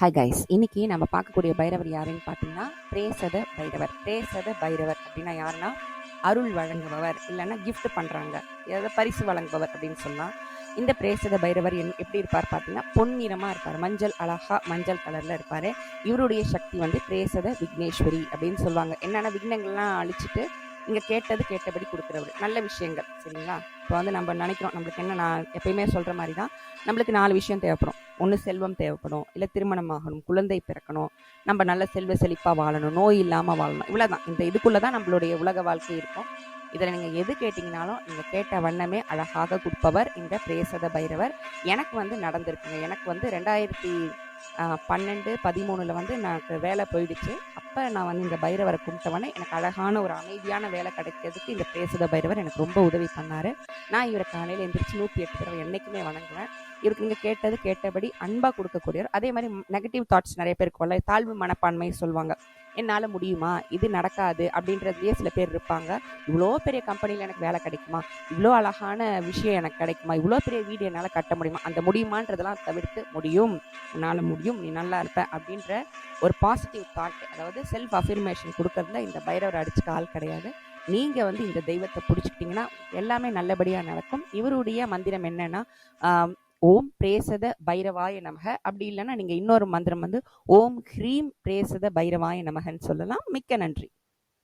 Hi guys இன்னைக்கு நம்ம பார்க்கக்கூடிய பைரவர் யாருன்னு பார்த்தீங்கன்னா பிரேசத பைரவர். பிரேசத பைரவர் அப்படின்னா யாருன்னா அருள் வழங்குபவர் இல்லைன்னா கிஃப்ட் பண்ணுறாங்க ஏதாவது பரிசு வழங்குபவர் அப்படின்னு சொல்லலாம். இந்த பிரேசத பைரவர் என் எப்படி இருப்பார் பார்த்தீங்கன்னா பொன்னிறமாக இருப்பார். மஞ்சள் அழகா மஞ்சள் கலரில் இருப்பார். இவருடைய சக்தி வந்து பிரேசத விக்னேஸ்வரி அப்படின்னு சொல்லுவாங்க. என்னென்ன விக்னங்கள்லாம் அழிச்சிட்டு இங்கே கேட்டது கேட்டபடி கொடுக்குறவர். நல்ல விஷயங்கள் சரிங்களா? இப்போ வந்து நம்ம நினைக்கிறோம் நம்மளுக்கு என்ன நான் எப்பயுமே சொல்கிற மாதிரி தான் நம்மளுக்கு நாலு விஷயம் தேவைப்படும். ஒன்று செல்வம் தேவைப்படும் இல்லை திருமணம் ஆகணும் குழந்தை பிறக்கணும் நம்ம நல்ல செல்வ செழிப்பாக வாழணும் நோய் இல்லாமல் வாழணும் இவ்வளோதான் இந்த இதுக்குள்ளே தான் நம்மளுடைய உலக வாழ்க்கை இருக்கும். இதில் நீங்கள் எது கேட்டிங்கனாலும் நீங்கள் கேட்ட வண்ணமே அழகாக கொடுப்பவர் இந்த பிரேசத பைரவர். எனக்கு வந்து நடந்திருக்குங்க. எனக்கு வந்து ரெண்டாயிரத்தி பன்னெண்டு பதிமூணில் வந்து எனக்கு வேலை போயிடுச்சு. அப்போ நான் வந்து இந்த பைரவரை கும்பிட்டவொடனே எனக்கு அழகான ஒரு அமைதியான வேலை கிடைக்கிறதுக்கு இந்த பேசுத பைரவர் எனக்கு ரொம்ப உதவி பண்ணார். நான் இவரை காலையில் எந்திரிச்சு நூற்றி எட்டு தடவை என்றைக்குமே வணங்குவேன். இவருக்கு நீங்கள் கேட்டது கேட்டபடி அன்பாக கொடுக்கக்கூடியவர். அதே மாதிரி நெகட்டிவ் தாட்ஸ் நிறைய பேருக்கு வரல தாழ்வு மனப்பான்மை சொல்லுவாங்க. என்னால் முடியுமா? இது நடக்காது அப்படின்றதுலேயே சில பேர் இருப்பாங்க. இவ்வளோ பெரிய கம்பெனியில் எனக்கு வேலை கிடைக்குமா? இவ்வளோ அழகான விஷயம் எனக்கு கிடைக்குமா? இவ்வளோ பெரிய வீடு என்னால் கட்ட முடியுமா? அந்த முடியுமான்றதெல்லாம் தவிர்த்து முடியும். உன்னால் முடியும். நீ நல்லா இருப்ப அப்படின்ற ஒரு பாசிட்டிவ் தாட் அதாவது செல்ஃப் அஃபிர்மேஷன் கொடுக்கறதுல இந்த பைரவர் அடிச்சுக்க ஆள் கிடையாது. நீங்கள் வந்து இந்த தெய்வத்தை பிடிச்சிக்கிட்டிங்கன்னா எல்லாமே நல்லபடியாக நடக்கும். இவருடைய மந்திரம் என்னென்னா ஓம் பிரேசத பைரவாய நமக. அப்படி இல்லைன்னா நீங்கள் இன்னொரு மந்திரம் வந்து ஓம் ஹ்ரீம் பிரேசத பைரவாய நமகன்னு சொல்லலாம். மிக்க நன்றி.